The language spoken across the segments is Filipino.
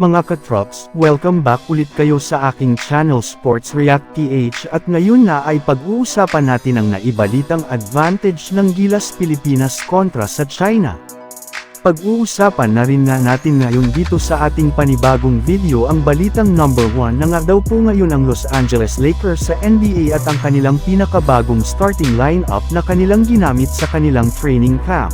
Mga katrops, welcome back ulit kayo sa aking channel Sports React PH at ngayon na ay pag-uusapan natin ang naibalitang advantage ng Gilas Pilipinas kontra sa China. Pag-uusapan na rin nga natin ngayon dito sa ating panibagong video ang balitang number 1 na nga daw po ngayon ang Los Angeles Lakers sa NBA at ang kanilang pinakabagong starting lineup na kanilang ginamit sa kanilang training camp.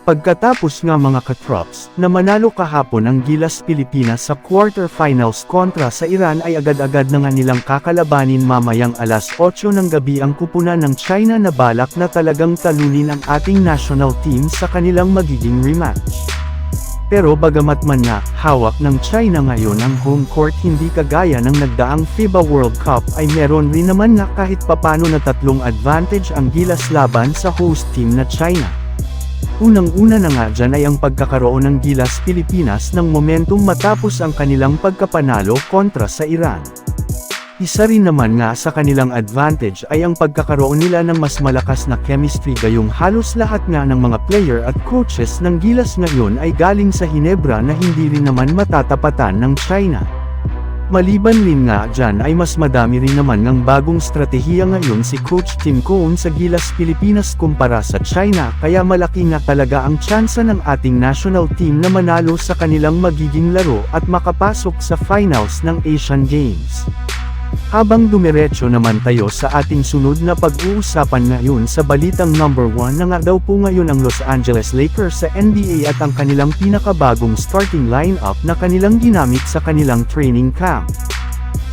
Pagkatapos nga mga katrops, na manalo kahapon ang Gilas Pilipinas sa quarterfinals kontra sa Iran ay agad-agad na nga nilang kakalabanin mamayang alas 8 ng gabi ang kupunan ng China na balak na talagang talunin ang ating national team sa kanilang magiging rematch. Pero bagamat man nga, hawak ng China ngayon ang home court hindi kagaya ng nagdaang FIBA World Cup ay meron rin naman nga kahit papano na tatlong advantage ang Gilas laban sa host team na China. Unang-una na nga dyan ay ang pagkakaroon ng Gilas Pilipinas ng momentum matapos ang kanilang pagkapanalo kontra sa Iran. Isa rin naman nga sa kanilang advantage ay ang pagkakaroon nila ng mas malakas na chemistry gayong halos lahat nga ng mga player at coaches ng Gilas ngayon ay galing sa Hinebra na hindi rin naman matatapatan ng China. Maliban rin nga dyan ay mas madami rin naman ng bagong strategiya ngayon si Coach Tim Cohn sa Gilas Pilipinas kumpara sa China kaya malaki nga talaga ang tsansa ng ating national team na manalo sa kanilang magiging laro at makapasok sa finals ng Asian Games. Habang dumiretso naman tayo sa ating sunod na pag-uusapan ngayon sa balitang number 1 na nga daw po ngayon ang Los Angeles Lakers sa NBA at ang kanilang pinakabagong starting lineup na kanilang ginamit sa kanilang training camp.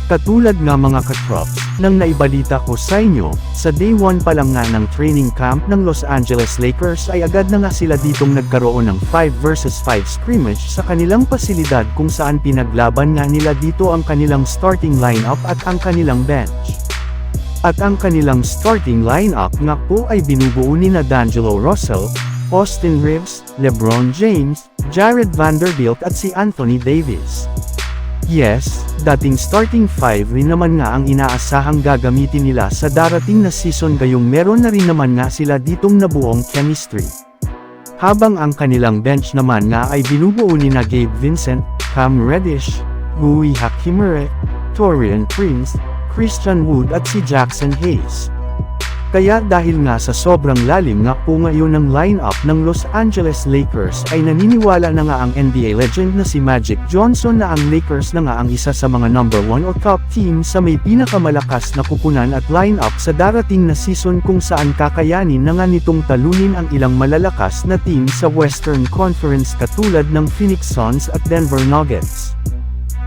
Katulad nga mga katrops, nang naibalita ko sa inyo, sa day 1 pa lang nga ng training camp ng Los Angeles Lakers ay agad na nga sila ditong nagkaroon ng 5 versus 5 scrimmage sa kanilang pasilidad kung saan pinaglaban nga nila dito ang kanilang starting lineup at ang kanilang bench. At ang kanilang starting lineup nga po ay binubuo ni na D'Angelo Russell, Austin Reeves, LeBron James, Jared Vanderbilt at si Anthony Davis. Yes, dating starting 5 rin naman nga ang inaasahang gagamitin nila sa darating na season gayong meron na rin naman nga sila ditong nabuong chemistry. Habang ang kanilang bench naman nga ay binubuo ni na Gabe Vincent, Cam Reddish, Rui Hakimere, Torian Prince, Christian Wood at si Jackson Hayes. Kaya dahil nga sa sobrang lalim nga po ngayon ng lineup ng Los Angeles Lakers ay naniniwala na nga ang NBA legend na si Magic Johnson na ang Lakers na nga ang isa sa mga number 1 o top team sa may pinakamalakas na kupunan at lineup sa darating na season kung saan kakayanin na nga nitong talunin ang ilang malalakas na team sa Western Conference katulad ng Phoenix Suns at Denver Nuggets.